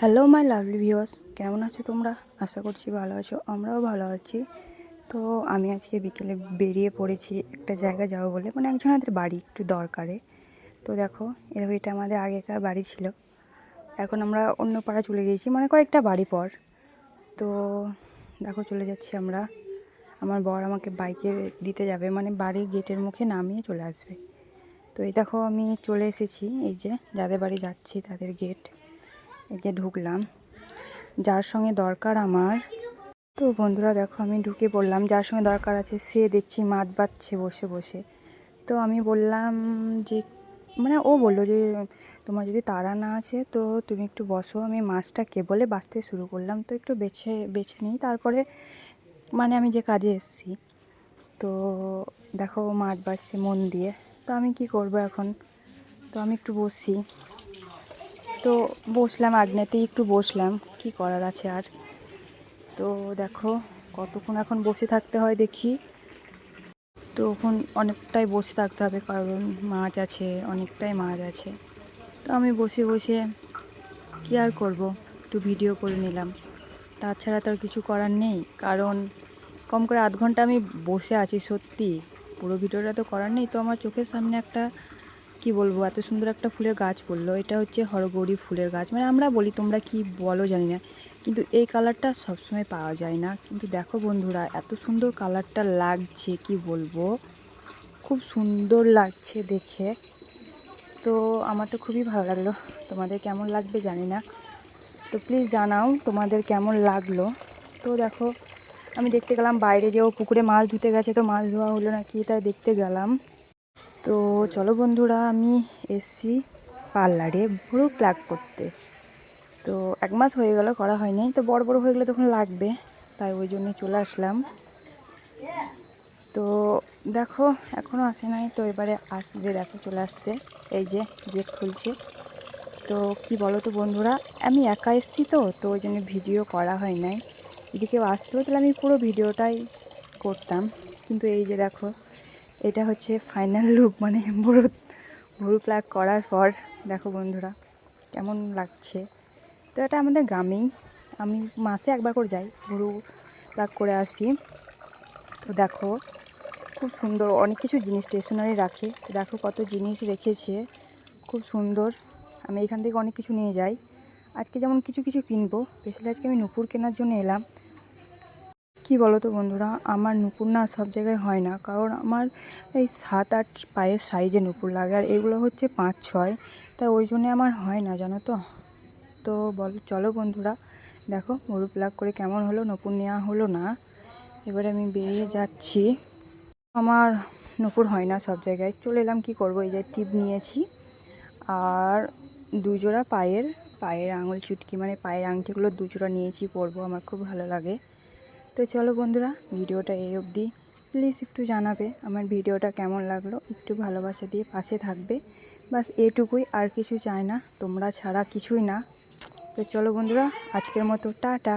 Hello my lovely viewers কেমন আছো তোমরা? আশা করছি ভালো আছো, আমরাও ভালো আছি। তো আমি আজকে বিকেলে বেরিয়ে পড়েছি একটা জায়গা যাব বলে মানে একজনের বাড়ি একটু দরকারে। তো দেখো এরকম এটা আমাদের আগেকার বাড়ি ছিল। এখন আমরা অন্য পাড়া চলে গিয়েছি মানে কয়েকটা বাড়ি পর। তো দেখো, চলে যাচ্ছি আমরা। আমার বর আমাকে বাইকে দিতে যাবে মানে বাড়ির গেটের মুখে নামিয়ে চলে আসবে। তো এই দেখো, আমি চলে এসেছি, এই যে যাদের বাড়ি যাচ্ছি তাদের গেট। এই যে ঢুকলাম। যার সঙ্গে দরকার আমার। তো বন্ধুরা দেখো, আমি ঢুকে পড়লাম। যার সঙ্গে দরকার আছে সে দেখছি মাত বাচ্ছে বসে বসে। তো আমি বললাম যে মানে ও বলল যে, তোমার যদি তারা না আছে, তো তুমি একটু বসো। আমি মাছটা কে বলে বাঁচতে শুরু করলাম। তো একটু বেছে বেছে নিই। তারপরে মানে আমি যে কাজে এসেছি, তো দেখো ও মাছ বাজছে মন দিয়ে। তো আমি কি করব এখন? তো আমি একটু বসি। তো বসলাম আগ্নেতেই, একটু বসলাম, কি করার আছে আর? তো দেখো, কতক্ষণ এখন বসে থাকতে হয় দেখি। তো এখন অনেকটাই বসে থাকতে হবে, কারণ মাছ আছে, অনেকটাই মাছ আছে। তো আমি বসে বসে কী আর করব? একটু ভিডিও করে নিলাম। তাছাড়া তো আর কিছু করার নেই, কারণ কম করে আধ ঘণ্টা আমি বসে আছি সত্যি। পুরো ভিডিওটা তো করার নেই, তো আমার চোখের সামনে একটা কি বলব? এত সুন্দর একটা ফুলের গাছ পড়ল। এটা হচ্ছে হরগৌরী ফুলের গাছ। মানে আমরা বলি, তোমরা কি বলো জানি না। কিন্তু এই কালারটা সবসময় পাওয়া যায় না। কিন্তু দেখো বন্ধুরা, এত সুন্দর কালারটা লাগছে, কি বলব? খুব সুন্দর লাগছে দেখে। তো আমার তো খুবই ভালো লাগল। তোমাদের কেমন লাগবে জানি না। তো প্লিজ জানাও তোমাদের কেমন লাগল। তো দেখো, আমি দেখতে গেলাম বাইরে যেও পুকুরে মাছ ধুতে গেছে, তো মাছ ধোয়া হলো না কি তাই দেখতে গেলাম। তো চলো বন্ধুরা, আমি এসছি পার্লারে ভুরু প্লাগ করতে। তো এক মাস হয়ে গেল, করা হয়নি। তো বড় বড় হয়ে গেলে তখন লাগবে, তাই ওই জন্যে চলে আসলাম। তো দেখো এখনও আসে নাই, তো এবারে আসবে, দেখো চলে আসছে। এই যে গেট খুলছে। তো কি বলো তো বন্ধুরা, আমি একা এসেছি তো তো ওই জন্য ভিডিও করা হয় নাই। যদি কেউ আসতো, তাহলে আমি পুরো ভিডিওটাই করতাম। কিন্তু এই যে দেখো এটা হচ্ছে ফাইনাল লুক মানে ভুরু ভুরু প্লাগ করার পর, দেখো বন্ধুরা, কেমন লাগছে। তো এটা আমাদের গ্রামেই আমি মাসে একবার করে যাই ভুরু প্লাগ করে আসি। তো দেখো, খুব সুন্দর, অনেক কিছু জিনিস স্টেশনারি রাখে। দেখো কত জিনিস রেখেছে, খুব সুন্দর। আমি এখান থেকে অনেক কিছু নিয়ে যাই। আজকে যেমন কিছু কিছু কিনবো স্পেশালি আজকে আমি নুপুর কেনার জন্য এলাম। কি বলো তো বন্ধুরা? আমার নুপুর না সব জায়গায় হয় না। কারণ আমার এই সাত, আট পায়ের সাইজে নুপুর লাগে। আর এগুলো হচ্ছে পাঁচ, ছয়। তাই ওই জন্যে আমার হয় না, জানো তো? তো বলো, চলো বন্ধুরা। দেখো মরু প্লাগ করে কেমন হলো, নপুর নেওয়া হলো না। এবারে আমি বেরিয়ে যাচ্ছি। আমার নপুর হয় না সব জায়গায়। চলে এলাম কি করব? এই যে টিপ নিয়েছি। আর দুজোড়া পায়ের পায়ের আঙুল চুটকি মানে পায়ের আংটিগুলো দুজোড়া নিয়েছি পরবো। আমার খুব ভালো লাগে। তো চলো বন্ধুরা, ভিডিওটা এই অবধি। প্লিজ একটু জানাবে আমার ভিডিওটা কেমন লাগল, একটু ভালোবাসা দিয়ে পাশে থাকবে। বাস এটুকুই, আর কিছু চায় না, তোমরা ছাড়া কিছুই না। তো চলো বন্ধুরা, আজকের মতো, টাটা।